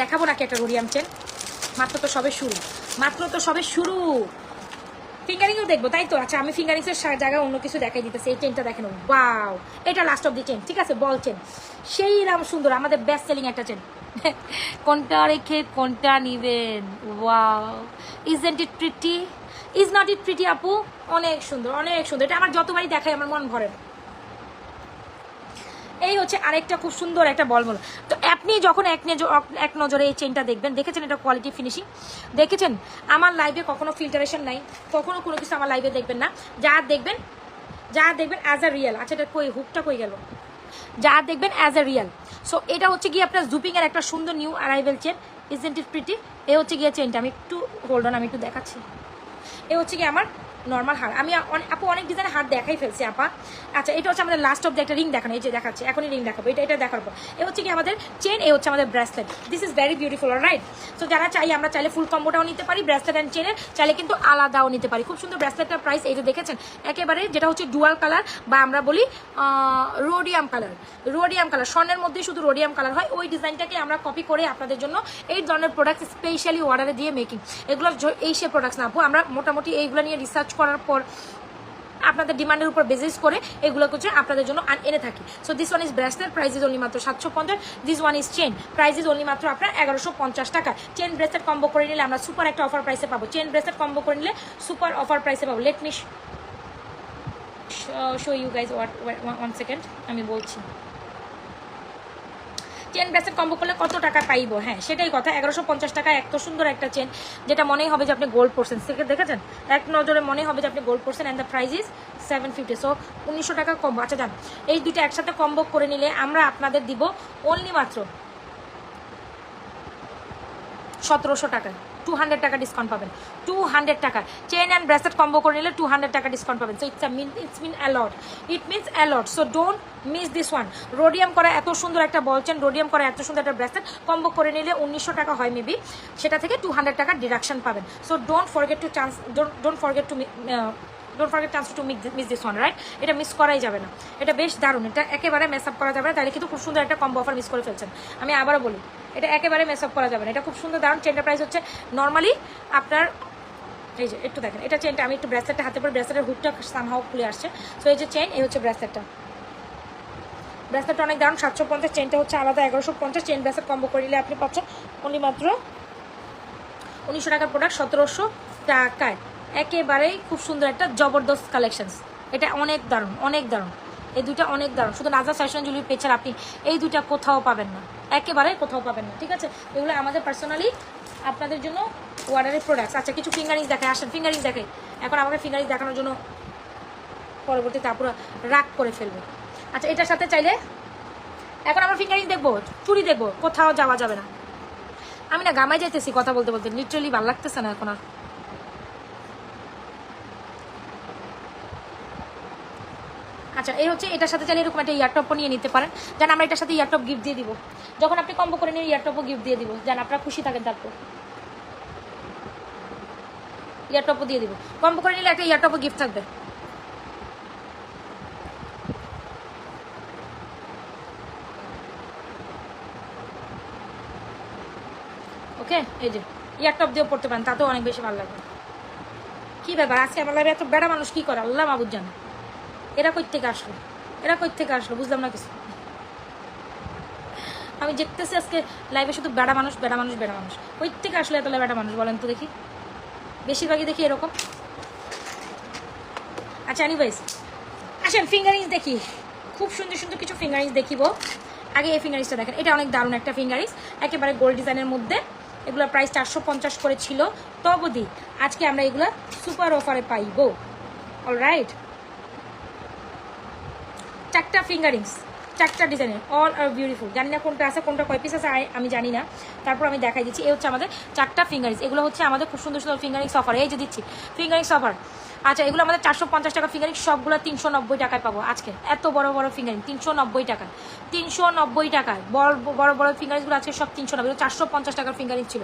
দেখাবো নাকি একটা রোডিয়াম চেন মাত্র তো সবে শুরু। মাত্র তো সবে শুরু। ফিঙ্গারিংও দেখব, তাই তো? আচ্ছা আমি ফিঙ্গারিংসের জায়গায় অন্য কিছু দেখাই দিতেছি, এই চেনটা দেখেন ওয়াও এটা লাস্ট অফ দি চেন ঠিক আছে? বল চেন সেই রাম সুন্দর, আমাদের বেস্ট সেলিং একটা চেন কোনটা রেখে কোনটা নিবেন? Wow isn't it pretty is not it pretty আপু? অনেক সুন্দর অনেক সুন্দর। এটা আমার যতবারই দেখাই, আমার মন ভরে। এই হচ্ছে আরেকটা খুব সুন্দর একটা বলমল তো আপনি যখন এক এক নজরে এই চেনটা দেখবেন, দেখেছেন এটা কোয়ালিটি ফিনিশিং দেখেছেন? আমার লাইভে কখনো ফিল্টারেশন নাই, কখনো কোনো কিছু আমার লাইভে দেখবেন না। যা দেখবেন যা দেখবেন অ্যাজ আ রিয়েল আচ্ছা এটা কই হুকটা কই গেল? যা দেখবেন অ্যাজ আ রিয়েল সো এটা হচ্ছে গিয়ে আপনার জুপিং এর একটা সুন্দর new arrival chain isn't it pretty এ হচ্ছে গিয়ে চেনটা আমি একটু হোল্ড অন আমি একটু দেখাচ্ছি। এ হচ্ছে গিয়ে আমার নর্মাল হার। আমি আপু অনেক ডিজাইনের হার দেখাই ফেলছি, আপা। আচ্ছা এটা হচ্ছে আমাদের লাস্ট অফ একটা রিং দেখানো, এই যে দেখাচ্ছে, এখনই রিং দেখাবো, এটা এটা দেখার পর এ হচ্ছে কি আমাদের চেন এ হচ্ছে আমাদের bracelet this is very beautiful right so যারা চাই, আমরা চাইলে ফুল কম্বোটাও নিতে পারি ব্রেসলেট অ্যান্ড চেনের চাইলে কিন্তু আলাদাও নিতে পারি। খুব সুন্দর ব্রেসলেটটার প্রাইস এই যে দেখেছেন? একেবারে যেটা হচ্ছে ডুয়াল কালার বা আমরা বলি রোডিয়াম কালার রোডিয়াম কালার স্বর্ণের মধ্যে শুধু রোডিয়াম কালার হয়। ওই ডিজাইনটাকে আমরা কপি করে আপনাদের জন্য এই ধরনের প্রোডাক্ট স্পেশালি অর্ডারে দিয়ে মেকিং এগুলো এই সে প্রোডাক্টস না, আপু, আমরা মোটামুটি এইগুলো নিয়ে রিসার্চ করার পর আপনাদের ডিমান্ডের উপর বেসিস করে এগুলো হচ্ছে আপনাদের জন্য এনে থাকি। So this one is bracelet price is only মাত্র সাতশো পঞ্চাশ। This one is chain price is only মাত্র আপনার এগারোশো পঞ্চাশ টাকা। চেন ব্রেসলেট কম্বো করে নিলে আমরা সুপার একটা অফার প্রাইসে পাবো। চেন ব্রেসলেট কম্বো করে নিলে সুপার অফার প্রাইসে পাবো। Let me show you guys wait one second আমি বলছি। চেন ব্রেসলেট কম্বো করলে কত টাকা পাইবো? হ্যাঁ সেটাই কথা। এগারোশো পঞ্চাশ টাকা, এত সুন্দর একটা চেন যেটা মনেই হবে যে আপনি গোল্ড পড়ছেন সেটা দেখেছেন? এক নজরে মনে হবে যে আপনি গোল্ড পড়ছেন and the price is seven fifty so উনিশশো টাকা কম্বো আচ্ছা যান। এই দুইটা একসাথে কম্বো করে নিলে আমরা আপনাদের দিব অনলি মাত্র সতেরোশো টাকা টু হান্ড্রেড টাকা ডিসকাউন্ট পাবেন। টু হান্ড্রেড টাকা। চেন অ্যান্ড ব্রেসলেট কম্বো করে নিলে টু হান্ড্রেড টাকা ডিসকাউন্ট পাবেন। So it's mean it's mean a lot it means a lot so don't miss this one rhodium করা এত সুন্দর একটা বল চেন রোডিয়াম করা এত সুন্দর একটা ব্রেসলেট কম্বো করে নিলে উনিশশো টাকা হয় মেবি সেটা থেকে টু হান্ড্রেড টাকা ডিডাকশন পাবেন। So don't forget to chance don't forget to don't forget chance to miss this one right এটা মিস করাই যাবে না। এটা বেশ দারুণ। এটা একেবারে মেস আপ করা যাবে না। তাহলে কিন্তু খুব সুন্দর একটা কম্বো অফার মিস করে ফেলছেন। আমি আবারও বলি এটা একেবারে মেস আপ করা যাবে না। এটা খুব সুন্দর দারুণ চেনটা প্রাইস হচ্ছে। নর্মালি আপনার, এই যে একটু দেখেন, এটা চেনটা আমি একটু ব্রেসলেটটা হাতে পরে ব্রেসলেটের হুকটা সামহাও খুলে আসছে। সো এই যে চেন এই হচ্ছে ব্রেসলেটটা ব্রেসলেটটা অনেক দারুণ, সাতশো পঞ্চাশ চেনটা হচ্ছে আলাদা, এগারোশো পঞ্চাশ। চেন ব্রেসলেট কম্বো করে নিলে আপনি পাচ্ছেন অনলি মাত্র উনিশশো টাকার প্রোডাক্ট সতেরোশো টাকায়। একেবারেই খুব সুন্দর একটা জবরদস্ত কালেকশনস এটা অনেক দারুণ অনেক দারুণ। এই দুইটা অনেক দারুণ। শুধু নাজা ফ্যাশন জুয়েলারি পেছাড়া আপনি এই দুইটা কোথাও পাবেন না। একেবারে কোথাও পাবেন না, ঠিক আছে? এগুলো আমাদের পার্সোনালি আপনাদের জন্য ওয়ার্ডারের প্রোডাক্টস আচ্ছা কিছু ফিঙ্গারিং দেখায় আসেন ফিঙ্গারিং দেখাই। এখন আমাকে ফিঙ্গারিং দেখানোর জন্য পরবর্তীতে আপুরা রাগ করে ফেলবে। আচ্ছা এটার সাথে চাইলে এখন আমরা ফিঙ্গারিং দেখব চুরি দেখব, কোথাও যাওয়া যাবে না। আমি না গামাই যাইতেছি কথা বলতে বলতে লিটারালি ভালো লাগতেছে না এখন আর। আচ্ছা এই হচ্ছে এটার সাথে চাইলে এরকম একটা ইয়ারটপও নিয়ে নিতে পারেন। যেন আমরা এটার সাথে ইয়ারটপ গিফট দিয়ে দিব। যখন আপনি কম্বো করে নিয়ে ইয়ারটপও গিফট দিয়ে দিব। যেন আপনারা খুশি থাকেন তারপর। ইয়ারটপও দিয়ে দিব। কম্বো করে নিলে একটা ইয়ারটপও গিফট থাকবে। ওকে, এই যে ইয়ারটপ দিয়েও পড়তে পারেন, তাতেও অনেক বেশি ভালো লাগবে। কি ব্যাপার? আজকে আমার লাগে এত বেড়া মানুষ কি করে? আল্লাহ মাবুদ জানে। এরা কই থেকে আসলো? এরা কই থেকে আসলো? বুঝলাম না কিছু। আমি দেখতেছি আজকে লাইভে শুধু বেড়া মানুষ বেড়া মানুষ বেড়া মানুষ। কই থেকে আসলে এত বেড়া মানুষ, বলেন তো দেখি। বেশিরভাগই দেখি এরকম। আচ্ছা এনিওয়েজ আসেন ফিঙ্গারিংস দেখি। খুব সুন্দর সুন্দর কিছু ফিঙ্গারিংস দেখিব আগে এই ফিঙ্গারিংসটা দেখেন। এটা অনেক দারুণ একটা ফিঙ্গারিংস একেবারে গোল্ড ডিজাইনের মধ্যে। এগুলোর প্রাইস চারশো পঞ্চাশ করে ছিল। তবদি আজকে আমরা এগুলো সুপার অফারে পাইব অল রাইট চারটা ফিঙ্গারিংস চারটা ডিজাইনের অল আর বিউটিফুল জানি না কোনটা আছে, কোনটা কয় পিস আছে আমি জানি না। তারপর আমি দেখাই দিচ্ছি এই হচ্ছে আমাদের চারটা ফিঙ্গারিংস এগুলো হচ্ছে আমাদের খুব সুন্দর সুন্দর ফিঙ্গারিংস অফার এই যে দিচ্ছি ফিঙ্গারিংস অফার আচ্ছা এগুলো আমাদের চারশো পঞ্চাশ টাকা ফিঙ্গারিং সবগুলো তিনশো নব্বই টাকায় পাবো আজকে। এত বড় বড় ফিঙ্গারিং তিনশো নব্বই টাকা তিনশো নব্বই টাকায়। বড় বড় বড় ফিঙ্গারিংসগুলো আজকে সব তিনশো নব্বই। চারশো পঞ্চাশ টাকার ফিঙ্গারিং ছিল।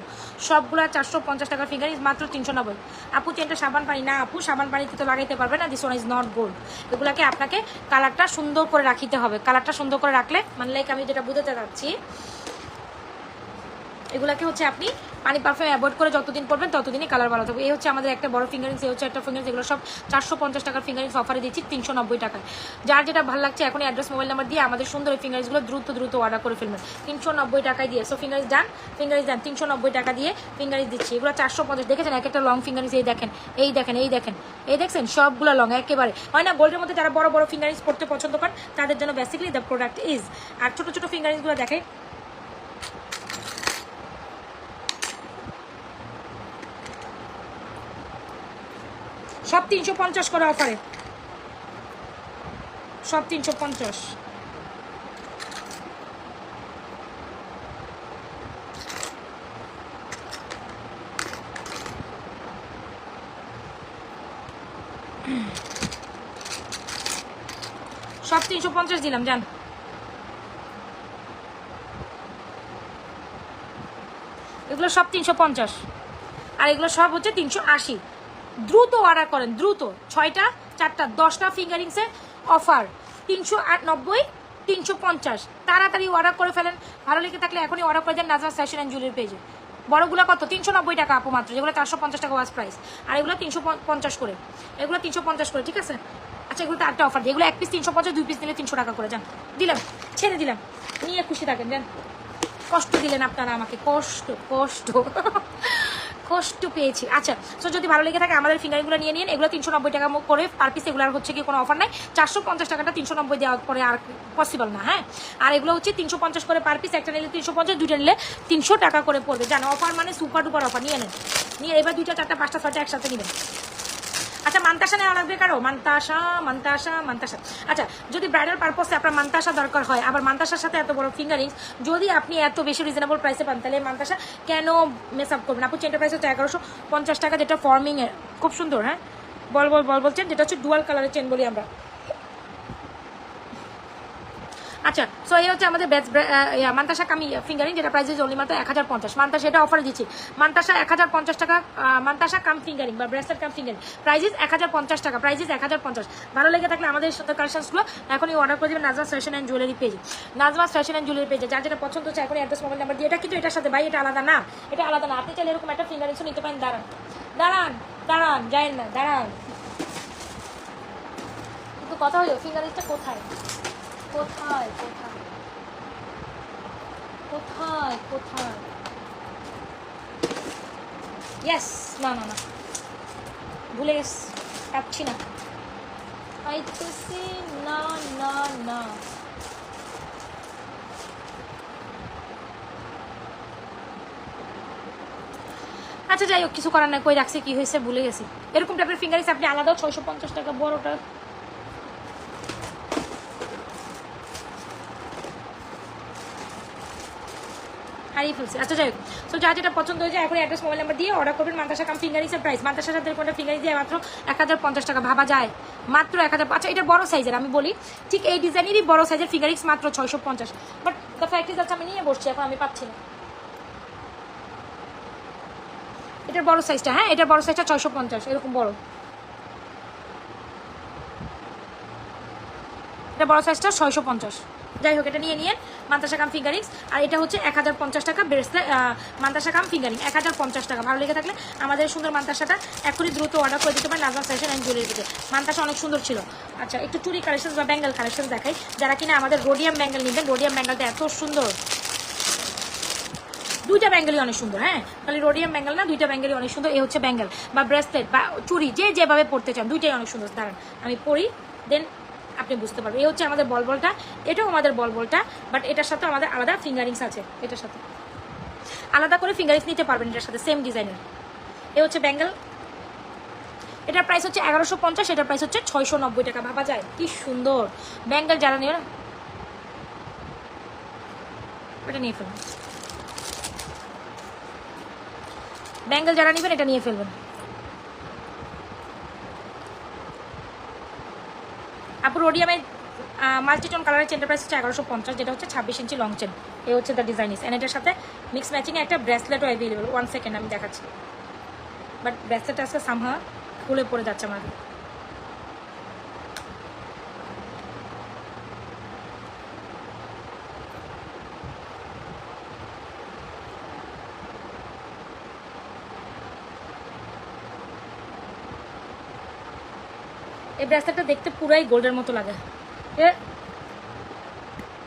সবগুলো চারশো পঞ্চাশ টাকার ফিঙ্গারিং মাত্র তিনশো নব্বই। আপু, চেনটা সাবান পানি? না, আপু, সাবান পানিতে তো লাগাইতে পারবে না this one is not gold এগুলোকে আপনাকে কালারটা সুন্দর করে রাখিতে হবে। কালারটা সুন্দর করে রাখলে মানে লাইক আমি যেটা বুঝতে চাচ্ছি এগুলাকে হচ্ছে আপনি পানি পারফিউম অ্যাভয়েড করে যতদিন পরবেন ততদিনই কালার ভালো থাকবে। এই হচ্ছে আমাদের একটা বড় ফিঙ্গারিংস এই হচ্ছে একটা ফিঙ্গারিংস এগুলো সব চারশো পঞ্চাশ টাকার ফিঙ্গারিংস অফারে দিচ্ছি তিনশো নব্বই টাকায়। যার যেটা ভালো লাগছে এখন অ্যাড্রেস মোবাইল নাম্বার দিয়ে আমাদের সুন্দর এই ফিঙ্গারিংসগুলো দ্রুত দ্রুত অর্ডার করে ফেলবেন। তিনশো নব্বই টাকায় দিয়ে so fingerings done fingerings done তিনশো নব্বই টাকা দিয়ে ফিঙ্গারিংস দিচ্ছি। এগুলো চারশো পঞ্চাশ, দেখেছেন এক একটা লং ফিঙ্গারিংস এই দেখেন এই দেখেন এই দেখেন, এই দেখছেন? সবগুলো লং একেবারে। হয় না গোল্ডের মধ্যে যারা বড় বড় ফিঙ্গারিংস করতে পছন্দ করেন, তাদের জন্য বেসিক্যালি দ্য প্রোডাক্ট ইজ আর ছোটো ছোটো ফিঙ্গারিংসগুলো দেখে সব তিনশো পঞ্চাশ করে অফারে সব তিনশো পঞ্চাশ। সব তিনশো পঞ্চাশ দিলাম, জান। এগুলো সব তিনশো পঞ্চাশ। আর এগুলো সব হচ্ছে তিনশো আশি। দ্রুত অর্ডার করেন, দ্রুত। ছয়টা, চারটা, দশটা ফিঙ্গারিংসে অফার তিনশো নব্বই, তিনশো পঞ্চাশ। তাড়াতাড়ি অর্ডার করে ফেলেন। ভালো লেগে থাকলে এখনই অর্ডার করে দেন নাজমা ফ্যাশন অ্যান্ড জুয়েলারি পেজে বড়গুলো কত? তিনশো নব্বই টাকা আপু মাত্র, যেগুলো চারশো পঞ্চাশ টাকা ওয়াজ প্রাইস আর এগুলো তিনশো পঞ্চাশ করে। এগুলো তিনশো পঞ্চাশ করে, ঠিক আছে? আচ্ছা এগুলো একটা অফার দিই এগুলো এক পিস তিনশো পঞ্চাশ, দুই পিস নিলে তিনশো টাকা করে, যান। দিলাম, ছেড়ে দিলাম। নিয়ে খুশি থাকেন, যান। কষ্ট দিলেন আপনারা আমাকে, কষ্ট কষ্ট। কষ্ট পেয়েছি। আচ্ছা তো যদি ভালো লেগে থাকে আমাদের ফিঙ্গারিংগুলো নিয়ে নিন। এগুলো তিনশো নব্বই টাকা করে পার পিস এগুলো হচ্ছে কি কোনো অফার নাই। চারশো পঞ্চাশ টাকাটা তিনশো নব্বই দেওয়ার পরে আর পসিবল না হ্যাঁ? আর এগুলো হচ্ছে তিনশো পঞ্চাশ করে পার পিস একটা নিলে তিনশো পঞ্চাশ দুটো নিলে তিনশো টাকা করে পড়বে। জানো অফার মানে সুপার ডুপার অফার নিয়ে নেন। নিয়ে এবার দুইটা, চারটা, পাঁচটা, ছয়টা একসাথে নেবেন। মান্তাসা নেওয়া লাগবে কারও? মান্তাসা মান্তাসা মান্তাসা। আচ্ছা যদি ব্রাইডাল পারপসে আপনার মান্তাসা দরকার হয়, আবার মান্তাসার সাথে এত বড় ফিঙ্গারিংস যদি আপনি এত বেশি রিজনেবল প্রাইসে পান, তাহলে মান্তাসা কেন মেস আপ করবেন? আপনি চেনটা প্রাইস হচ্ছে এগারোশো পঞ্চাশ টাকা, যেটা ফর্মিংয়ের খুব সুন্দর হ্যাঁ? বল বল বল, বলছেন, যেটা হচ্ছে ডুয়াল কালারের চেন বলি আমরা। আচ্ছা সো এই হচ্ছে আমাদের ব্যাচ মান্তাসা কামি ফিঙ্গারিং যেটা প্রাইস ইজ অনলি মাত্র এক হাজার পঞ্চাশ। মান্তাসা, এটা অফার দিচ্ছি। মান্তাসা এক হাজার পঞ্চাশ টাকা মান্তাসা কাম ফিঙ্গারিং বা bracelet come fingering price is এক হাজার পঞ্চাশ টাকা প্রাইস ইজ এক হাজার পঞ্চাশ। ভালো লেগে থাকলে আমাদের সুন্দর কালেকশনসগুলো এখনই অর্ডার করে দেবেন নাজমা ফ্যাশন অ্যান্ড জুয়েলারি পেজে নাজমা ফ্যাশন অ্যান্ড জুয়েলারি পেজে যার যেটা পছন্দ হচ্ছে এখনই অ্যাড্রেস মোবাইল নাম্বার দিয়ে। এটা কিন্তু এটার সাথে, ভাই, এটা আলাদা না। এটা আলাদা না। আপনি চাইলে এরকম একটা ফিঙ্গারিংসও নিতে পারেন। দাঁড়ান। দাঁড়ান দাঁড়ান যায়েন না, দাঁড়ান। কিন্তু কথা হলো ফিঙ্গারিংসটা কোথায়? কোথায় কোথায়? কোথায় কোথায়? ইয়েস না না না। ভুলে গেছি পাচ্ছি না। পাইতেছি, না না না। আচ্ছা যাই হোক, কিছু করার নাই, কই রাখছে, কি হয়েছে, ভুলে গেছি। এরকম টাইপের ফিঙ্গারিংস আপনি আলাদাও ছয়শো পঞ্চাশ টাকা, বড়টা হারিয়ে ফেলছি। আচ্ছা যাই সো যা যেটা পছন্দ হয়েছে, এখন অ্যাড্রেস মোবাইল নাম্বার দিয়ে অর্ডার করবেন মান্তাসা কাম ফিঙ্গারিংসের প্রাইস মান্তাসার সাথে কোনটা ফিঙ্গারিং দিয়ে মাত্র এক হাজার পঞ্চাশ টাকা। ভাবা যায়। মাত্র এক হাজার আচ্ছা এটা বড় সাইজের আমি বলি। ঠিক এই ডিজাইনেরই বড় সাইজের ফিঙ্গারিংস মাত্র ছয়শো পঞ্চাশ। বাট দ্য ফ্যাক্ট ইজ আমি নিয়ে বসছি, এখন আমি পাচ্ছি না। এটার বড় সাইজটা হ্যাঁ? এটার বড় সাইজটা ছয়শো পঞ্চাশ। এরকম বড়। এটা বড় সাইজটা ছয়শো পঞ্চাশ। যাই হোক, এটা নিয়ে নিয়ে মান্তাসা কাম ফিঙ্গারিংস আর এটা হচ্ছে এক হাজার পঞ্চাশ টাকা ব্রেসলেট মান্তাসা কাম ফিঙ্গারিং এক হাজার পঞ্চাশ টাকা। ভালো লেগে থাকলে আমাদের সুন্দর মান্তাসাটা এখনই দ্রুত অর্ডার করে দিতে পারেন নাজমা ফ্যাশন অ্যান্ড জুয়েলারি থেকে। মান্তাসা অনেক সুন্দর ছিল। আচ্ছা একটু চুরি কালেকশন বা ব্যাঙ্গেল কালেকশন দেখাই। যারা কিনা আমাদের রোডিয়াম ব্যাঙ্গেল নেবেন রোডিয়াম ব্যাঙ্গেলটা এত সুন্দর। দুইটা ব্যাঙ্গেলই অনেক সুন্দর হ্যাঁ? খালি রোডিয়াম ব্যাঙ্গেল না, দুইটা ব্যাঙ্গেলই অনেক সুন্দর। এই হচ্ছে ব্যাঙ্গেল বা ব্রেসলেট বা চুরি যে যেভাবে পড়তে চান, দুইটাই অনেক সুন্দর। দাঁড়ান, আমি পড়ি দেন আপনি বুঝতে পারবেন। এই হচ্ছে আমাদের বল বলটা এটাও আমাদের বল বলটা বাট এটার সাথে আমাদের আলাদা ফিঙ্গারিংস আছে, এটার সাথে। আলাদা করে ফিঙ্গারিংস নিতে পারবেন এটার সাথে সেম ডিজাইনের এ হচ্ছে ব্যাঙ্গেল এটার প্রাইস হচ্ছে এগারোশো পঞ্চাশ, এটার প্রাইস হচ্ছে ছয়শো নব্বই টাকা। ভাবা যায়, কি সুন্দর। ব্যাঙ্গেল যারা নেবে না এটা নিয়ে ফেলবেন। ব্যাঙ্গেল যারা নেবেন, এটা নিয়ে ফেলবেন। আপু রোডিয়ামের মাল্টিটন কালারের চেনটা প্রাইস হচ্ছে এগারোশো পঞ্চাশ, যেটা হচ্ছে ছাব্বিশ ইঞ্চি লং চেন এই হচ্ছে দ্য ডিজাইন ইস এটার সাথে মিক্স ম্যাচিং একটা ব্রেসলেটও অ্যাভেলেবল ওয়ান সেকেন্ড আমি দেখাচ্ছি। বাট ব্রেসলেটটা আজকে সামহা খুলে পড়ে যাচ্ছে আমার। এই ব্রেসলেটটা দেখতে পুরাই গোল্ডের মতো লাগে।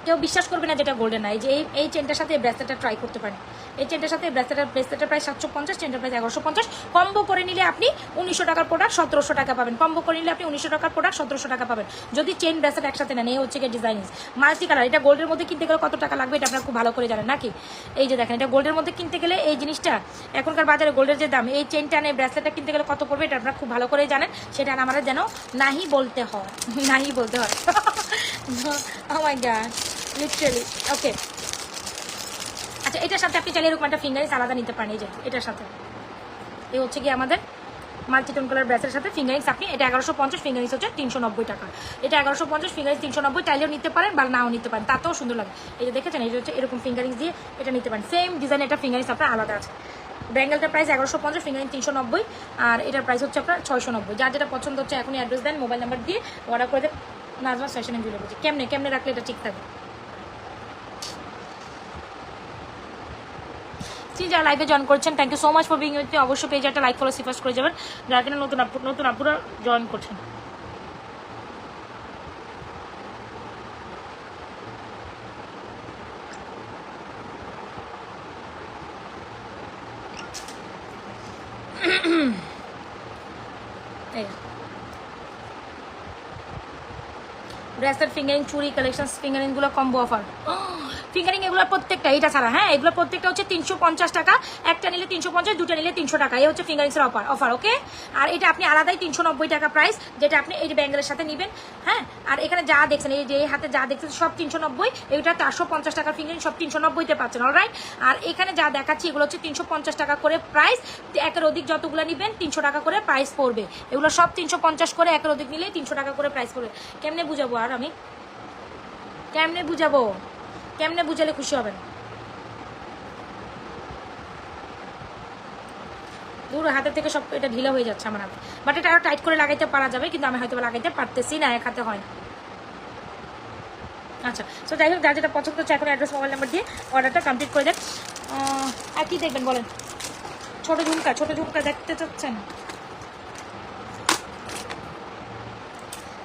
কেউ বিশ্বাস করবে না যেটা গোল্ডেন না, এই যে এই চেনটার সাথে এই ব্রেসলেটটা ট্রাই করতে পারেন এই চেনটার সাথে ব্রেসলেটের ব্রেসলেটের প্রায় সাতশো পঞ্চাশ চেনটার প্রাইস এগারোশো পঞ্চাশ। কম্বো করে নিলে আপনি উনিশশো টাকার প্রোডাক্ট সতেরোশো টাকা পাবেন। কম্বো করে নিলে আপনি উনিশশো টাকার প্রোডাক্ট সতেরোশো টাকা পাবেন। যদি চেন ব্রেসলেট একসাথে নেন, এই হচ্ছে গিয়ে ডিজাইনিস মাল্টি কালার এটা গোল্ডের মধ্যে কিনতে গেলে কত টাকা লাগবে এটা আপনারা খুব ভালো করে জানেন, নাকি? এই যে দেখেন, এটা গোল্ডের মধ্যে কিনতে গেলে এই জিনিসটা, এখনকার বাজারে গোল্ডের যে দাম, এই চেনটা নেই ব্রেসলেটটা কিনতে গেলে কত পড়বে এটা আপনারা খুব ভালো করে জানেন। সেটা আমাদের যেন নাহি বলতে হয়। নাহি বলতে হয়। ও মাই গড লিটারালি ওকে আচ্ছা এটার সাথে আপনি চাইলে এরকম একটা ফিঙ্গারিংস আলাদা নিতে পারেন, এই যে, এটার সাথে। এই হচ্ছে কি আমাদের মাল্টিটোন কালার ব্রেসের সাথে ফিঙ্গারিংস আপনি, এটা এগারোশো পঞ্চাশ ফিঙ্গারিংস হচ্ছে তিনশো নব্বই টাকা। এটা এগারোশো পঞ্চাশ ফিঙ্গারিংস তিনশো নব্বই, চাইলেও নিতে পারেন বা নাও নিতে পারেন, তাতেও সুন্দর লাগে। এই যে দেখেছেন এটা হচ্ছে এরকম ফিঙ্গারিংস দিয়ে এটা নিতে পারেন। সেম ডিজাইন এটা ফিঙ্গারিংস আপনার আলাদা আছে। ব্যাঙ্গেলটার প্রাইস এগারোশো পঞ্চাশ ফিঙ্গারিং তিনশো নব্বই, আর এটার প্রাইস হচ্ছে আপনার ছয়শো নব্বই। যার যেটা পছন্দ হচ্ছে, এখনই অ্যাড্রেস দেন মোবাইল নাম্বার দিয়ে অর্ডার করে দেন। নাজমা ফ্যাশন এন্ড জুয়েলারি কেমনে কেমনে রাখলে এটা ঠিক থাকবে? জি যারা লাইভে জয়েন করছেন thank you so much for being with অবশ্যই পেজে একটা লাইক ফলো সিফাস করে যাবেন। যারা কিনা নতুন নতুন আপুরা জয়েন করছেন। ব্রেসলেট ফিঙ্গারিং চুরি কালেকশন ফিঙ্গারিংগুলো কম্বো অফার ফিঙ্গারিং এগুলো প্রত্যেকটা, এটা ছাড়া হ্যাঁ? এগুলো প্রত্যেকটা হচ্ছে তিনশো পঞ্চাশ টাকা। একটা নিলে তিনশো পঞ্চাশ, দুটো নিলে তিনশো টাকা। এই হচ্ছে ফিঙ্গারিংসের অফার অফার ওকে আর এটা আপনি আলাদাই তিনশো নব্বই টাকা প্রাইস যেটা আপনি এই ব্যাঙ্গেলের সাথে নেবেন হ্যাঁ? আর এখানে যা দেখছেন, এই যে হাতে যা দেখছেন, সব তিনশো নব্বই এইটা চারশো পঞ্চাশ টাকার ফিঙ্গারিং সব তিনশো নব্বইতে পাচ্ছেন অলরাইট আর এখানে যা দেখাচ্ছি, এগুলো হচ্ছে তিনশো পঞ্চাশ টাকা করে প্রাইস একের অধিক যতগুলো নেবেন, তিনশো টাকা করে প্রাইস পড়বে। এগুলো সব তিনশো পঞ্চাশ করে একের অধিক নিলে তিনশো টাকা করে প্রাইস পড়বে। কেমনে বুঝাবো আর আমি? কেমনে বুঝাবো? কেমনে বুঝালে খুশি হবেন? দূর হাতের থেকে সব এটা ঢিলা হয়ে যাচ্ছে আমার হাতে। বাট এটা আরও টাইট করে লাগাইতে পারা যাবে, কিন্তু আমি হয়তো লাগাইতে পারতেছি না, এক হাতে হয় আচ্ছা সো যাই হোক, যার যেটা পছন্দ হচ্ছে, এখন অ্যাড্রেস মোবাইল নাম্বার দিয়ে অর্ডারটা কমপ্লিট করে দেন। আর কি দেখবেন বলেন? ছোট ঝুমকা ছোট ঝুমকা দেখতে চাচ্ছেন?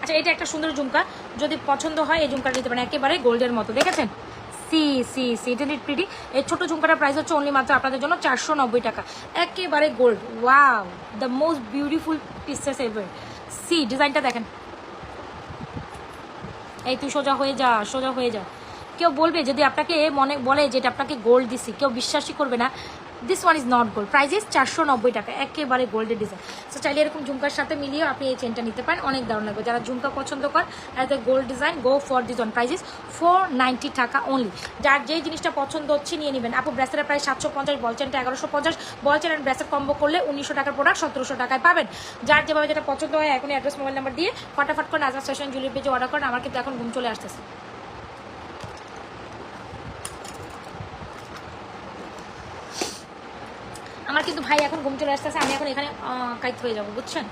আচ্ছা এটা একটা সুন্দর ঝুমকা। যদি পছন্দ হয়, এই ঝুমকাটা নিতে পারেন, একেবারে গোল্ডের মতো, দেখেছেন? সি সি সি এটা ইট প্রিটি এই ছোটো ঝুমকাটার প্রাইস হচ্ছে অনলি মাত্র আপনাদের জন্য চারশো নব্বই টাকা। একেবারে gold wow the most beautiful pieces ever see ডিজাইনটা দেখেন। এই তুই সোজা হয়ে যা, সোজা হয়ে যা। কেউ বলবে, যদি আপনাকে মনে, বলে যে এটা আপনাকে গোল্ড দিছি, কেউ বিশ্বাসই করবে না। This one is not gold price চারশো নব্বই টাকা, একেবারে গোল্ডের ডিজাইন সো চাইলে এরকম ঝুমকার সাথে মিলিয়ে আপনি এই চেনটা নিতে পারেন, অনেক দারুণ লাগবে। যারা ঝুমকা পছন্দ করেন এতে gold design go for this one price four ninety টাকা অনলি যার যেই জিনিসটা পছন্দ হচ্ছে, নিয়ে নেবেন। আপু ব্রেসের প্রায় সাতশো পঞ্চাশ বল চেনটা এগারোশো পঞ্চাশ। বল চেন ব্রেসের কম্বো করলে উনিশশো টাকার প্রোডাক্ট সতেরোশো টাকায় পাবেন। যার যেভাবে যেটা পছন্দ হয়, এখনই অ্যাড্রেস মোবাইল নাম্বার দিয়ে ফটাফট করে নাজমা স্টেশন জুলির পেজে অর্ডার করেন। আমার কিন্তু এখন ঘুম চলে আসতেছে। আমার কিন্তু ভাই এখন ঘুম চলে আসতেছে, আমি এখন এখানে কাইত হয়ে যাব, বুঝছেন?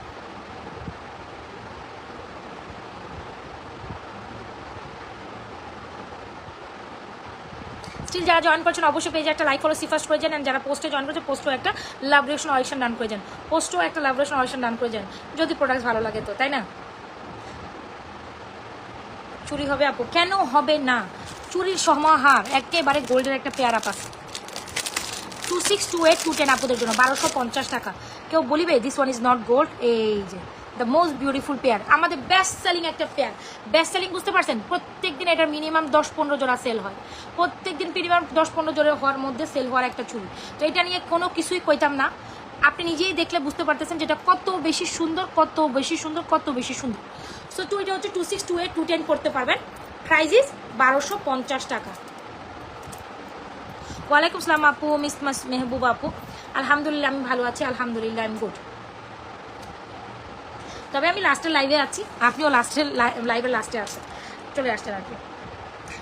স্টিল যারা জয়েন করছেন, অবশ্যই পেজে একটা লাইক ফলো সিফাস্ট করে যান যারা পোস্টে জয়েন করেছে পোস্টও একটা লাভ রিয়েকশন অয়েকশন ডান করে যান। পোস্টও একটা লাভ রিয়েকশন ডান করে যান, যদি প্রোডাক্ট ভালো লাগে তো, তাই না? চুরি হবে আপু, কেন হবে না? চুরির সমাহার, একেবারে গোল্ডের একটা পেয়ারা two six two eight two ten আপুদের জন্য, বারোশো পঞ্চাশ টাকা। কেউ বলিবে this one is not gold এই যে দ্য মোস্ট বিউটিফুল পেয়ার আমাদের বেস্ট সেলিং একটা পেয়ার বেস্ট সেলিং বুঝতে পারছেন? প্রত্যেক দিন এটার মিনিমাম দশ পনেরো জোড়া সেল হয়। প্রত্যেক দিন মিনিমাম দশ পনেরো জোড়া হওয়ার মধ্যে সেল হওয়ার একটা চুরি তো এটা নিয়ে কোনো কিছুই কইতাম না। আপনি নিজেই দেখলে বুঝতে পারতেছেন যেটা কত বেশি সুন্দর, কত বেশি সুন্দর, কত বেশি সুন্দর। সো টু এটা হচ্ছে two six two eight two ten করতে পারবেন। প্রাইস ইজ বারোশো পঞ্চাশ টাকা। ওয়ালাইকুম আসসালাম আপু, মিস মাস, মেহবুব আপু। আলহামদুলিল্লাহ, আমি ভালো আছি, আলহামদুলিল্লাহ আমি গুড তবে আমি লাস্টের লাইভে আছি, আপনিও লাস্টের লাইভের লাস্টে আছেন। চলে আসছেন কি।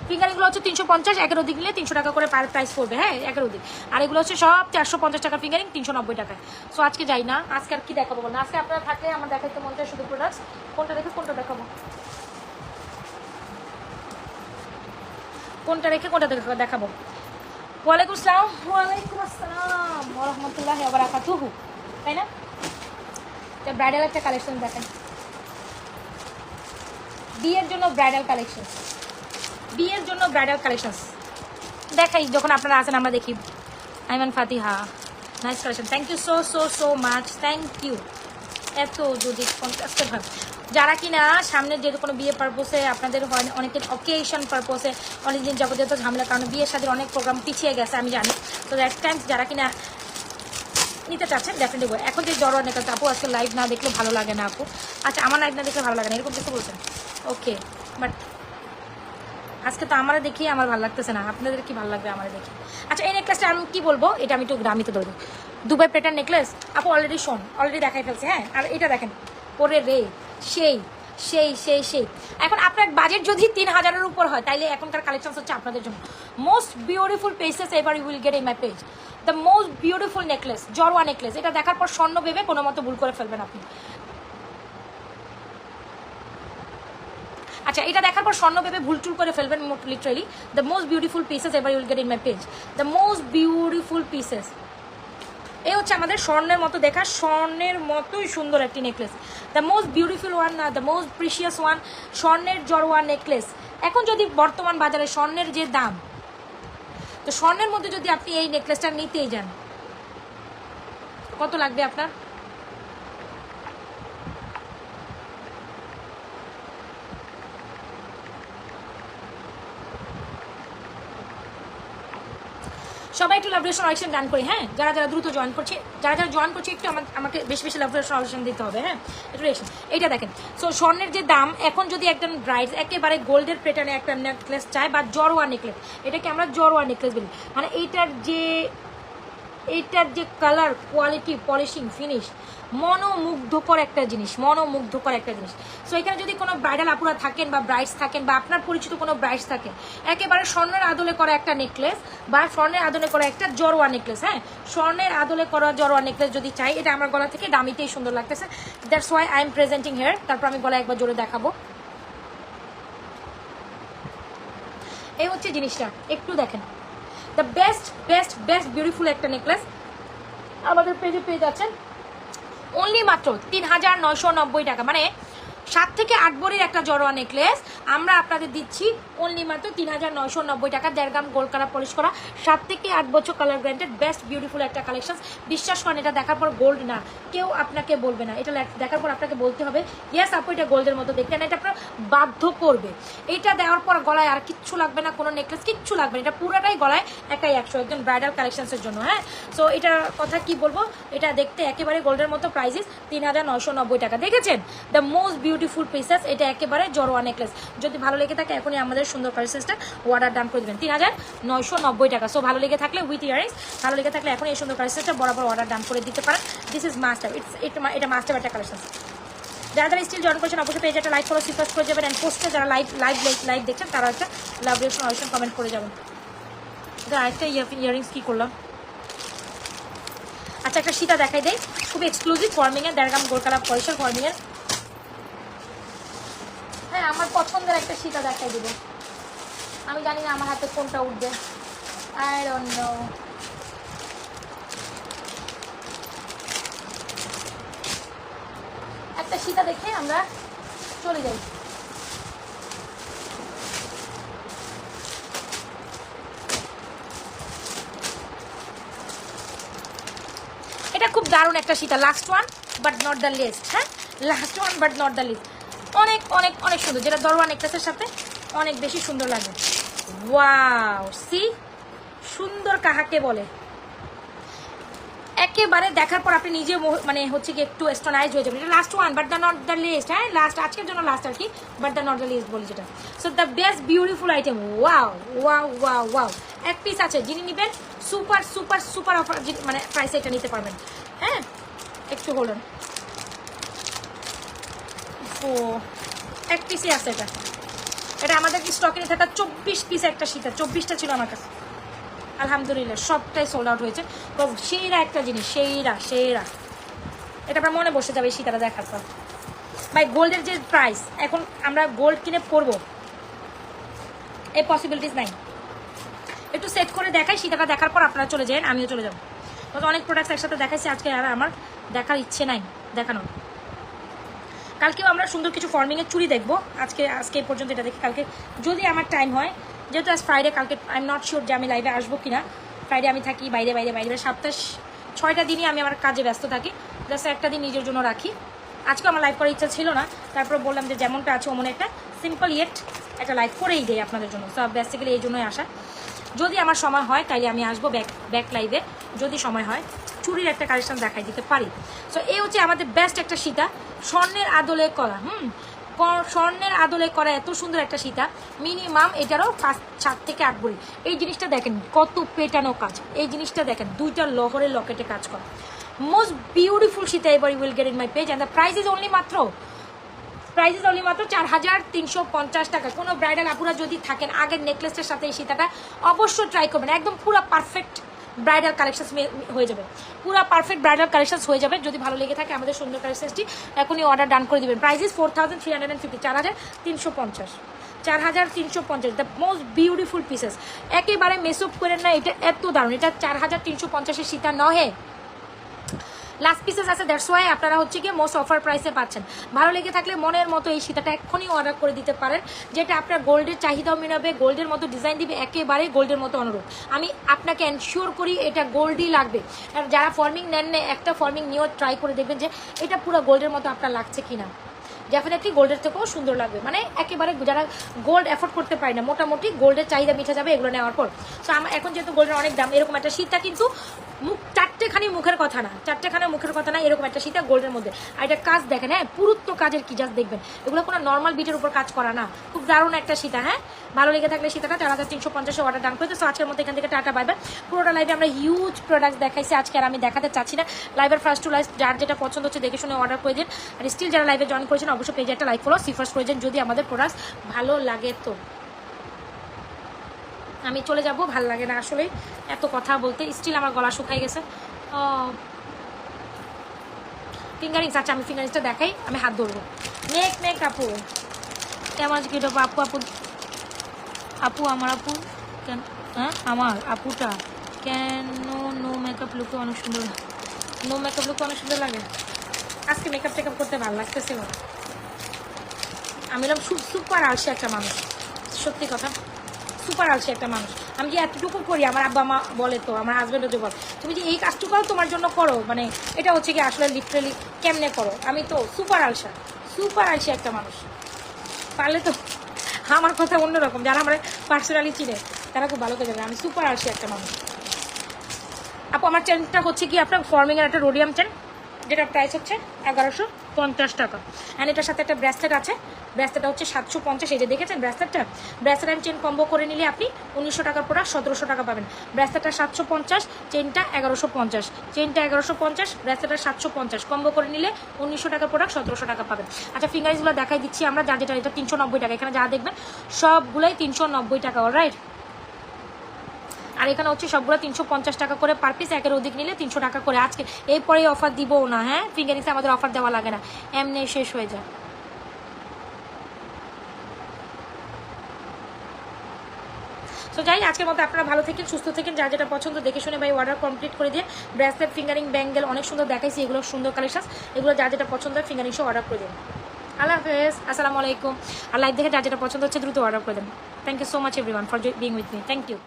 ফিঙ্গারিংগুলো হচ্ছে তিনশো পঞ্চাশ, একের অধিক নিলে তিনশো টাকা করে পার প্রাইস পড়বে হ্যাঁ একের অধিক। আর এগুলো হচ্ছে সব চারশো পঞ্চাশ টাকা ফিঙ্গারিং তিনশো নব্বই টাকায়। সো আজকে যাই না, আজকে আর কি দেখাবো না আজকে আপনারা থাকলে আমার দেখাইতে মন চায় শুধু প্রোডাক্টস কোনটা রেখে কোনটা দেখাবো? কোনটা রেখে কোনটা দেখা- দেখাবো? ওয়ালাইকুম আসসালাম ওয়ালাইকুম আসসালাম রহমতুল্লাহ তাই না ব্রাইডাল একটা কালেকশন দেখেন। বিয়ের জন্য ব্রাইডাল কালেকশন বিয়ের জন্য ব্রাইডাল কালেকশন দেখাই, যখন আপনারা আসেন আমরা দেখি। Aiman Fatiha nice collection thank you so so so much thank you এত যদি হয়। যারা কিনা সামনে যেহেতু কোনো বিয়ে পারপোসে আপনাদের হয় অনেকের অকেশন পারপোসে অনেকদিন যাবতীয় ঝামেলা, কারণ বিয়ের সাথে অনেক প্রোগ্রাম পিছিয়ে গেছে, আমি জানি। তো দ্যাট টাইম যারা কিনা নিতে চাচ্ছেন ডেফিনেটলি এখন যে জ্বর অনেক আপু, আজকে লাইভ না দেখলে ভালো লাগে না আপু। আচ্ছা আমার লাইভ না দেখলে ভালো লাগে না, এরকম কিছু বলছেন? ওকে বাট আজকে তো আমারে দেখি আমার ভালো লাগতেছে না। আপনাদের কি ভালো লাগবে আমার দেখি? আচ্ছা এই নেকলেসটা আমি কি বলব? এটা আমি একটু গ্রামিতে ধরবো দুবাই প্লেটার নেকলেস আপু অলরেডি শোন অলরেডি দেখাই ফেলছে হ্যাঁ? আর এটা দেখেন ওরে রে। সেই সেই সেই সেই। এখন আপনার বাজেট যদি তিন হাজারের উপর হয়, তাইলে এখনকার কালেকশন হচ্ছে আপনাদের জন্য। Most beautiful pieces ever you will get in my page the most beautiful necklace জরওয়া necklace এটা দেখার পর স্বর্ণ ভেবে কোনো মতো ভুল করে ফেলবেন আপনি। আচ্ছা এটা দেখার পর স্বর্ণ ভেবে ভুল টুল করে ফেলবেন literally the most beautiful pieces ever you'll get in my page the most beautiful pieces এই হচ্ছে আমাদের স্বর্ণের মতো, দেখা স্বর্ণের মতোই সুন্দর একটি necklace the most beautiful one the most precious one স্বর্ণের জড়োয়া নেকলেস এখন যদি বর্তমান বাজারে স্বর্ণের যে দাম, তো স্বর্ণের মধ্যে যদি আপনি এই নেকলেসটা নিতেই যান, কত লাগবে আপনার? সবাই একটু লাভ রিলেশন অডিশন ডান করি হ্যাঁ? যারা যারা দ্রুত জয়েন করছে, যারা যারা জয়েন করছে, একটু আমাকে বেশি বেশি লাভ রিলেশন অডিশন দিতে হবে হ্যাঁ? একটু রেশন এইটা দেখেন। সো স্বর্ণের যে দাম, এখন যদি একদম ব্রাইড একেবারে গোল্ডের প্যাটার্নে একটা নেকলেস চায় বা জরোয়া নেকলেস এটাকে আমরা জরোয়া নেকলেস বলি। মানে এইটার যে এইটার যে কালার কোয়ালিটি পলিশিং ফিনিশ মনোমুগ্ধকর একটা জিনিস, মনোমুগ্ধকর একটা জিনিস। সো এখানে যদি কোনো ব্রাইডাল আপুরা থাকেন বা ব্রাইডস থাকেন বা আপনার পরিচিত কোনো ব্রাইডস থাকে একেবারে স্বর্ণের আদলে করা একটা নেকলেস বা স্বর্ণের আদলে করা একটা জরোয়া নেকলেস হ্যাঁ? স্বর্ণের আদলে করা জরোয়া নেকলেস যদি চাই, এটা আমার গলা থেকে দামিতেই সুন্দর লাগতেছে। That's why I am presenting here তারপর আমি গলা একবার জোরে দেখাবো। এই হচ্ছে জিনিসটা। একটু দেখেন। The best best best beautiful একটা নেকলেস আমাদের পেজে পেয়ে যাচ্ছেন। অনলি মাত্র তিন হাজার নব্বই টাকা। মানে সাত থেকে আট ভরির একটা জড়োয়া নেকলেস আমরা আপনাদের দিচ্ছি অনলি মাত্র তিন হাজার নয়শো নব্বই টাকা। দেড় গ্রাম গোল্ড কালার পলিশ করা। সাত থেকে আট বছর কালার গ্রান্টেড বেস্ট বিউটিফুল একটা কালেকশন বিশ্বাস করেন, এটা দেখার পর গোল্ড না। কেউ আপনাকে বলবে না। এটা দেখার পর আপনাকে বলতে হবে ইয়াস আপু, এটা গোল্ডের মতো দেখতে। না, এটা আপনার বাধ্য করবে। এটা দেওয়ার পর গলায় আর কিচ্ছু লাগবে না, কোনো নেকলেস কিচ্ছু লাগবে না। এটা পুরোটাই গলায় একাই একশো। একজন ব্রাইডাল কালেকশনসের জন্য হ্যাঁ? সো এটার কথা কি বলব? এটা দেখতে একেবারে গোল্ডের মতো প্রাইসেস তিন হাজার নয়শো নব্বই টাকা। দেখেছেন? দ্য মোস্ট বিউটিফুল পিসেস এটা একেবারে জড়োয়া নেকলেস যদি ভালো লেগে থাকে, এখনই আমাদের সুন্দর কালেকশনসটা অর্ডার ডান করে দেবেন। তিন হাজার নয়শো নব্বই টাকা। সো ভালো লেগে থাকলে উইথ ইয়ারিংস ভালো লেগে থাকলে এখন এই সুন্দর কালেকশনসটা বরাবর অর্ডার ডান করে দিতে পারেন। দিস ইজ মাস্টার ইটস এটা মাস্টার একটা কালেকশন যারা যারা স্টিল জয়েন করছেন, অবশ্যই পেজে একটা লাইক ফলো সিপাস করে যাবেন অ্যান্ড পোস্টে যারা লাইভ লাইভ লাইভ দেখছেন, তারা একটা লাভ অবশ্যই কমেন্ট করে যাবেন। আরেকটা ইয়ারিংস কী করলাম? আচ্ছা একটা সীতা দেখাই দেয় খুব এক্সক্লুসিভ ফর্মিংয়ের দেড়গাম গোলকালা পয়সার ফর্মিংয়ের হ্যাঁ আমার পছন্দের একটা সীতা দেখাই দিব। আমি জানি না আমার হাতে কোনটা উঠবে। আই ডোন্ট একটা সীতা দেখে আমরা চলে যাই। এটা খুব দারুণ একটা Sita last one but not the least হ্যাঁ? Last one but not the least অনেক অনেক অনেক সুন্দর। যেটা দরওয়া নেকলেসের সাথে অনেক বেশি সুন্দর লাগে। ওয়াও, সি, সুন্দর কাহাকে বলে? একেবারে দেখার পর আপনি নিজে মানে হচ্ছে কি একটু স্টোনাইজ হয়ে যাবেন। এটা last one but the not the least হ্যাঁ? লাস্ট আজকের জন্য লাস্ট আর কি but the not the least বলি যেটা। So the best beautiful item wow wow wow wow এক পিস আছে, যিনি নেবেন সুপার সুপার সুপার অফার মানে প্রাইসে এটা নিতে পারবেন। হ্যাঁ? একটু হোল্ডন ও, এক পিসই আছে এটা। এটা আমাদের কি স্টকে থাকা চব্বিশ পিস একটা শীতা চব্বিশটা ছিল আমার কাছে। আলহামদুলিল্লাহ, সবটাই সোল্ড আউট হয়েছে। সেইরা একটা জিনিস সেইরা সেইরা এটা আপনার মনে বসে যাবে সীতাটা দেখার পর। ভাই গোল্ডের যে প্রাইস এখন আমরা গোল্ড কিনে পরবো। এই পসিবিলিটিস নাই। একটু সেট করে দেখাই সীতাটা দেখার পর আপনারা চলে যান, আমিও চলে যাব। অনেক প্রোডাক্টস একসাথে দেখাইছি, আজকে আর আমার দেখার ইচ্ছে নাই দেখানোর। কালকেও আমরা সুন্দর কিছু ফর্মিংয়ের চুড়ি দেখব। আজকে আজকে পর্যন্ত এটা দেখি কালকে। যদি আমার টাইম হয়, যেহেতু আজ ফ্রাইডে কালকে আই এম নট শিওর যে আমি লাইভে আসব কি না ফ্রাইডে আমি থাকি, বাইরে বাইরে বাইরে। সপ্তাহ ছয়টা দিনই আমি আমার কাজে ব্যস্ত থাকি। জাস্ট একটা দিন নিজের জন্য রাখি। আজকে আমার লাইভ করার ইচ্ছা ছিল না। তারপর বললাম যে যেমনটা আছে অমন একটা সিম্পল ইয়েট একটা লাইভ করেই দেয় আপনাদের জন্য। সব বেসিক্যালি এই জন্যই আসা যদি আমার সময় হয়, তাইলে আমি আসব ব্যাক ব্যাক লাইভে যদি সময় হয়। চুরির একটা কালেকশন দেখাই দিতে পারি। সো এই হচ্ছে আমাদের বেস্ট একটা সীতা। স্বর্ণের আদলে করা, হুম? স্বর্ণের আদলে করা এত সুন্দর একটা সীতা। মিনিমাম এটারও পাঁচ, সাত থেকে আট ভরি এই জিনিসটা দেখেন, কত পেটানো কাজ। এই জিনিসটা দেখেন, দুইটা লহরের লকেটে কাজ করা। Most beautiful Sita ever will get in my page and the price is only মাত্র প্রাইস ইজ অনলি মাত্র চার হাজার তিনশো পঞ্চাশ টাকা। কোনো ব্রাইডাল আপুরা যদি থাকেন, আগের নেকলেসের সাথে এই সীতাটা, অবশ্যই ট্রাই করবেন। একদম পুরো পারফেক্ট ব্রাইডাল কালেকশন হয়ে যাবে। পুরো পারফেক্ট ব্রাইডাল কালেকশন হয়ে যাবে। যদি ভালো লেগে থাকে আমাদের সুন্দর কালেকশনটি এখনই অর্ডার ডান করে দেবেন। Price is four thousand three hundred fifty চার হাজার তিনশো পঞ্চাশ। চার হাজার তিনশো পঞ্চাশ দ্য মোস্ট বিউটিফুল পিসেস একেবারে মেসঅপ করেন না, এটা এত দারুণ। এটা চার হাজার তিনশো পঞ্চাশের সীতা নহে। লাস্ট পিসেস আছে দ্যাটস ওয়াই আপনারা হচ্ছে গিয়ে মোস্ট অফার প্রাইসে পাচ্ছেন। ভালো লেগে থাকলে মনের মতো এই সীতাটা এক্ষুনি অর্ডার করে দিতে পারেন, যেটা আপনার গোল্ডের চাহিদাও মেটাবে গোল্ডের মতো ডিজাইন দিবে একেবারে গোল্ডের মতো অনুরূপ। আমি আপনাকে এনশিওর করি এটা গোল্ডই লাগবে। আর যারা ফর্মিং নেন না, একটা ফর্মিং নিয়েও ট্রাই করে দেখবেন যে এটা পুরো গোল্ডের মতো আপনার লাগছে কিনা। ডেফিনেটলি গোল্ডের থেকেও সুন্দর লাগবে। মানে একেবারে যারা গোল্ড এফোর্ড করতে পারে না, মোটামুটি গোল্ডের চাহিদা মিঠে যাবে এগুলো নেওয়ার পর। তো আমার এখন যেহেতু গোল্ডের অনেক দাম, এরকম একটা শীতটা কিন্তু মুখ চারটেখানি মুখের কথা না, চারটেখানি মুখের কথা না, এরকম একটা শীতা গোল্ডের মধ্যে। আর এটা কাজ দেখেন হ্যাঁ পুরুত্ব কাজের কি জাস্ট দেখবেন। এগুলো কোনো নর্মাল বিটের উপর কাজ করা না। খুব দারুণ একটা সীতা হ্যাঁ? ভালো লেগে থাকলে সীতাটা চার হাজার তিনশো পঞ্চাশে অর্ডার ডান করে তো আজকের মধ্যে এখান থেকে টাটা পাইবেন পুরোটা লাইভে আমরা হিউজ প্রোডাক্ট দেখাইছি। আজকে আর আমি দেখাতে চাচ্ছি না। লাইভের ফার্স্ট টু লাইভ যার যেটা পছন্দ হচ্ছে দেখে শুনে অর্ডার করে দিন। আর স্টিল যারা লাইভে জয়েন করেছেন, অবশ্যই পেজে একটা লাইক ফলো সিফার্স করে দিন যদি আমাদের প্রোডাক্ট ভালো লাগে তো। আমি চলে যাব, ভালো লাগে না আসলে এত কথা বলতে। স্টিল আমার গলা শুকাই গেছে। ফিঙ্গারিংস আচ্ছা আমি ফিঙ্গারিংসটা দেখাই, আমি হাত ধরবো। মেক মেক আপু। কেমন আছে কিটা আপু আপু? আপু, আমার আপু? কেন? হ্যাঁ? আমার, আপুটা। কেন নো মেকআপ লুকে অনেক সুন্দর নো মেকআপ লুকে অনেক সুন্দর লাগে? আজকে মেকআপ টেকআপ করতে ভালো লাগতেছিল আমি এরকম সুপার আলসে একটা মানুষ। সত্যি কথা। সুপার আলসে একটা মানুষ। আমি যে এতটুকু করি, আমার আব্বা মা বলে তো, আমার হাজব্যান্ডও যে বলে। তুমি যে এই কাজটুকু তোমার জন্য করো। মানে এটা হচ্ছে কি আসলে লিটারেলি কেমনে করো? আমি তো সুপার আলসা, সুপার আলসে একটা মানুষ। পারলে তো আমার কথা অন্যরকম, যারা আমার পার্সোনালি চিনে, তারা খুব ভালো করে যাবে আমি সুপার আলসে একটা মানুষ। আপু, আমার চেনটা হচ্ছে কি আপনার ফর্মিংয়ের একটা রোডিয়াম চেন যেটা প্রাইস হচ্ছে এগারোশো। পঞ্চাশ টাকা। অ্যান্ড এটার সাথে একটা ব্রেসলেট আছে। ব্রেসলেটটা হচ্ছে সাতশো পঞ্চাশ। এই যে দেখেছেন ব্রেসলেটটা ব্রেসলেট অ্যান্ড চেন কম্বো করে নিলে আপনি উনিশশো টাকার প্রোডাক্ট সতেরোশো টাকা পাবেন। ব্রেসলেটটা সাতশো পঞ্চাশ চেনটা এগারোশো পঞ্চাশ। চেনটা এগারোশো পঞ্চাশ ব্রেসলেটটা সাতশো পঞ্চাশ। কম্বো করে নিলে উনিশশো টাকার প্রোডাক্ট সতেরোশো টাকা পাবেন। আচ্ছা ফিঙ্গারিংসগুলো দেখাই দিচ্ছি আমরা। যা যেটা, এটা তিনশো নব্বই টাকা। এখানে যা দেখবেন, সবগুলোই তিনশো নব্বই টাকা। অলরাইট আর এখানে হচ্ছে সবগুলো তিনশো পঞ্চাশ টাকা করে পার পিস একের অধিক নিলে তিনশো টাকা করে। আজকে এরপরে অফার দিবও না হ্যাঁ? ফিঙ্গারিংসে আমাদের অফার দেওয়া লাগে না। এমনি শেষ হয়ে যায়। সো যাই আজকের মতো আপনারা ভালো থাকেন, সুস্থ থাকেন, যার যেটা পছন্দ দেখে শুনে ভাই অর্ডার কমপ্লিট করে দিয়ে ব্রেসলেট ফিঙ্গারিং ব্যাঙ্গেল অনেক সুন্দর দেখাইছি, এগুলো সুন্দর কালেকশন এগুলো যার যেটা পছন্দ হয় ফিঙ্গারিং শো অর্ডার করে দিন। আল্লাহ হাফেজ, আসসালামু আলাইকুম। আর লাইভ দেখে যার যেটা পছন্দ হচ্ছে দ্রুত অর্ডার করে দেন। Thank you so much everyone for being with me thank you